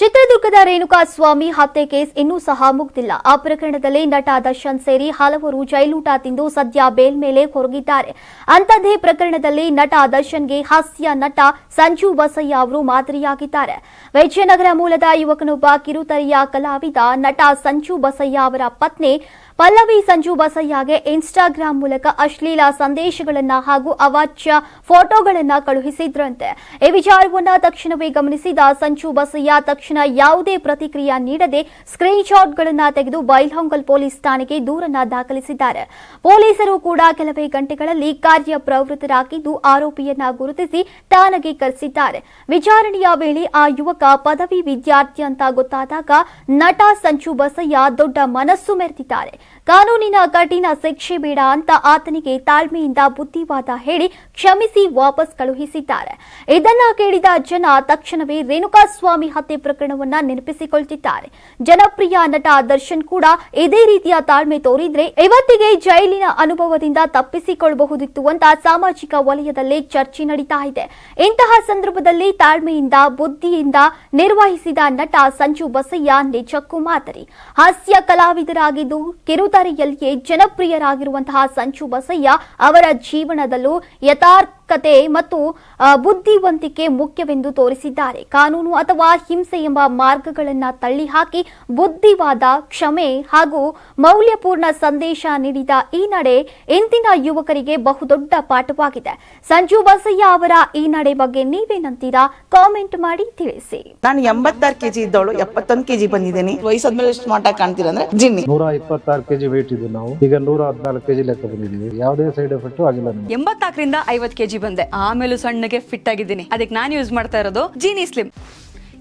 ಚಿತ್ರದುರ್ಗದ ರೇಣುಕಾ ಸ್ವಾಮಿ ಹತ್ಯೆ ಕೇಸ್ ಇನ್ನೂ ಸಹ ಮುಗ್ದಿಲ್ಲ. ಆ ಪ್ರಕರಣದಲ್ಲಿ ನಟ ದರ್ಶನ್ ಸೇರಿ ಹಲವರು ಜೈಲೂಟ ತಿಂದು ಸದ್ಯ ಬೇಲ್ ಮೇಲೆ ಹೊರಗಿದ್ದಾರೆ ಅಂಥದ್ದೇ ಪ್ರಕರಣದಲ್ಲಿ ನಟ ದರ್ಶನ್ಗೆ ಹಾಸ್ಯ ನಟ ಸಂಜು ಬಸಯ್ಯ ಅವರು ಮಾದರಿಯಾಗಿದ್ದಾರೆ. ವೈಜಯನಗರ ಮೂಲದ ಯುವಕನೊಬ್ಬ ಕಿರುತೆರೆಯ ಕಲಾವಿದ ನಟ ಸಂಜು ಬಸಯ್ಯ ಅವರ ಪತ್ನಿ ಪಲ್ಲವಿ ಸಂಜು ಬಸಯ್ಯಗೆ ಇನ್ಸ್ಟಾಗ್ರಾಂ ಮೂಲಕ ಅಶ್ಲೀಲ ಸಂದೇಶಗಳನ್ನ ಹಾಗೂ ಅವಾಚ್ಯ ಫೋಟೋಗಳನ್ನ ಕಳುಹಿಸಿದ್ರಂತೆ. ಈ ವಿಚಾರವನ್ನ ತಕ್ಷಣವೇ ಗಮನಿಸಿದ ಸಂಜು ಬಸಯ್ಯ ತಕ್ಷಣ ಯಾವುದೇ ಪ್ರತಿಕ್ರಿಯೆ ನೀಡದೆ ಸ್ಕ್ರೀನ್ ಶಾಟ್ಗಳನ್ನ ತೆಗೆದು ಬೈಲ್ಹೊಂಗಲ್ ಪೊಲೀಸ್ ಠಾಣೆಗೆ ದೂರನ್ನ ದಾಖಲಿಸಿದ್ದಾರೆ. ಪೊಲೀಸರು ಕೂಡ ಕೆಲವೇ ಗಂಟೆಗಳಲ್ಲಿ ಕಾರ್ಯಪ್ರವೃತ್ತರಾಗಿದ್ದು ಆರೋಪಿಯನ್ನ ಗುರುತಿಸಿ ಠಾಣೆಗೆ ಕರೆಸಿದ್ದಾರೆ. ವಿಚಾರಣೆಯ ವೇಳೆ ಆ ಯುವಕ ಪದವಿ ವಿದ್ಯಾರ್ಥಿ ಅಂತ ಗೊತ್ತಾದಾಗ ನಟ ಸಂಚು ಬಸಯ್ಯ ದೊಡ್ಡ ಮನಸ್ಸು ಮೆರೆದಿದ್ದಾರೆ. ಕಾನೂನಿನ ಕಠಿಣ ಶಿಕ್ಷೆ ಬೇಡ ಅಂತ ಆತನಿಗೆ ತಾಳ್ಮೆಯಿಂದ ಬುದ್ಧಿವಾದ ಹೇಳಿ ಕ್ಷಮಿಸಿ ವಾಪಸ್ ಕಳುಹಿಸಿದ್ದಾರೆ. ಇದನ್ನ ಕೇಳಿದ ಜನ ತಕ್ಷಣವೇ ರೇಣುಕಾಸ್ವಾಮಿ ಹತ್ಯೆ ಪ್ರಕರಣವನ್ನ ನೆನಪಿಸಿಕೊಳ್ತಿದ್ದಾರೆ. ಜನಪ್ರಿಯ ನಟ ದರ್ಶನ್ ಕೂಡ ಇದೇ ರೀತಿಯ ತಾಳ್ಮೆ ತೋರಿದ್ರೆ ಇವತ್ತಿಗೆ ಜೈಲಿನ ಅನುಭವದಿಂದ ತಪ್ಪಿಸಿಕೊಳ್ಳಬಹುದಿತ್ತು ಅಂತ ಸಾಮಾಜಿಕ ವಲಯದಲ್ಲಿ ಚರ್ಚೆ ನಡೀತಾ ಇದೆ. ಇಂತಹ ಸಂದರ್ಭದಲ್ಲಿ ತಾಳ್ಮೆಯಿಂದ, ಬುದ್ಧಿಯಿಂದ ನಿರ್ವಹಿಸಿದ ನಟ ಸಂಜು ಬಸಯ್ಯ, ನಿಜಕ್ಕೂ ಮಾದರಿ. ಹಾಸ್ಯ ಕಲಾವಿದರಾಗಿದ್ದು ಕಿರುತೆರೆಯಲ್ಲಿಯೇ ಜನಪ್ರಿಯರಾಗಿರುವಂತಹ ಸಂಚು ಬಸಯ್ಯ ಅವರ ಜೀವನದಲ್ಲೂ ಯಥಾರ್ಥಕತೆ ಮತ್ತು ಬುದ್ಧಿವಂತಿಕೆ ಮುಖ್ಯವೆಂದು ತೋರಿಸಿದ್ದಾರೆ. ಕಾನೂನು ಅಥವಾ ಹಿಂಸೆ ಎಂಬ ಮಾರ್ಗಗಳನ್ನು ತಳ್ಳಿಹಾಕಿ ಬುದ್ಧಿವಾದ ಕ್ಷಮೆ ಹಾಗೂ ಮೌಲ್ಯಪೂರ್ಣ ಸಂದೇಶ ನೀಡಿದ ಈ ನಡೆ ಇಂದಿನ ಯುವಕರಿಗೆ ಬಹುದೊಡ್ಡ ಪಾಠವಾಗಿದೆ. ಸಂಜು ಬಸಯ್ಯ ಅವರ ಈ ನಡೆ ಬಗ್ಗೆ ನೀವೇನಂತೀರಾ ಕಾಮೆಂಟ್ ಮಾಡಿ ತಿಳಿಸಿ. ನಾನು ಎಂಬತ್ತಾರು ಕೆಜಿ ಇದ್ದವಳು ಎಪ್ಪತ್ತೊಂದು ಕೆಜಿ ಬಂದಿದ್ದೇನೆ. ವಯಸ್ಸಾದ್ಮೇಲೆ ಸ್ಮಾರ್ಟ್ ಆಗಿ ಕಾಣ್ತೀರಾ ಅಂದ್ರೆ ಜಿನ್ನಿ. ನೂರ ಇಪ್ಪತ್ತಾರು ಕೆಜಿ ವೈಟ್ ಇದ್ದು ನಾವು. ಈಗ ನೂರ ಹದಿನಾಲ್ಕು ಕೆಜಿ ಲೆಕ್ಕ ಬಂದಿದ್ದೀವಿ. ಯಾವುದೇ ಸೈಡ್ ಎಫೆಕ್ಟ್ ಆಗಿಲ್ಲ ಎಂಬತ್ತಾಕರಿಂದ ಐವತ್ ಕೆಜಿ ಬಂದೆ. ಆಮೇಲೂ ಸಣ್ಣಗೆ ಫಿಟ್ ಆಗಿದ್ದೀನಿ. ಅದಕ್ಕೆ ನಾನು ಯೂಸ್ ಮಾಡ್ತಾ ಇರೋದು ಜೀನಿ ಸ್ಲಿಮ್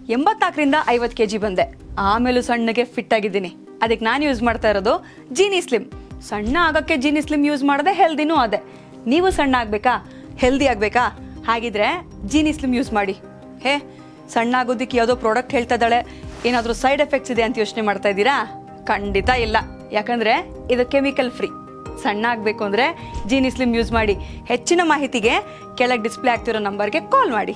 ಎಂಬತ್ತಾಕರಿಂದ ಐವತ್ ಕೆಜಿ ಬಂದೆ. ಆಮೇಲೂ ಸಣ್ಣಗೆ ಫಿಟ್ ಆಗಿದ್ದೀನಿ. ಅದಕ್ಕೆ ನಾನು ಯೂಸ್ ಮಾಡ್ತಾ ಇರೋದು ಜೀನಿ ಸ್ಲಿಮ್ ಸಣ್ಣ ಆಗಕ್ಕೆ ಜೀನಿ ಸ್ಲಿಮ್ ಯೂಸ್ ಮಾಡದೆ ಹೆಲ್ದಿನೂ ಅದೇ. ನೀವು ಸಣ್ಣ ಆಗ್ಬೇಕಾ? ಹೆಲ್ದಿ ಆಗ್ಬೇಕಾ? ಹಾಗಿದ್ರೆ ಜೀನಿ ಸ್ಲಿಮ್ ಯೂಸ್ ಮಾಡಿ. ಹೇ, ಸಣ್ಣ ಆಗೋದಿಕ್ಕೆ ಯಾವುದೋ ಪ್ರಾಡಕ್ಟ್ ಹೇಳ್ತಾ ಇದ್ದಾಳೆ. ಏನಾದರೂ ಸೈಡ್ ಎಫೆಕ್ಟ್ಸ್ ಇದೆ ಅಂತ ಯೋಚನೆ ಮಾಡ್ತಾ ಇದ್ದೀರಾ? ಖಂಡಿತ ಇಲ್ಲ. ಯಾಕಂದ್ರೆ ಇದು ಕೆಮಿಕಲ್ ಫ್ರೀ. ಸಣ್ಣ ಆಗಬೇಕು ಅಂದರೆ ಜೀನಿ ಸ್ಲಿಮ್ ಯೂಸ್ ಮಾಡಿ ಹೆಚ್ಚಿನ ಮಾಹಿತಿಗೆ ಕೆಳಗೆ ಡಿಸ್ಪ್ಲೇ ಆಗ್ತಿರೋ ನಂಬರ್ಗೆ ಕಾಲ್ ಮಾಡಿ.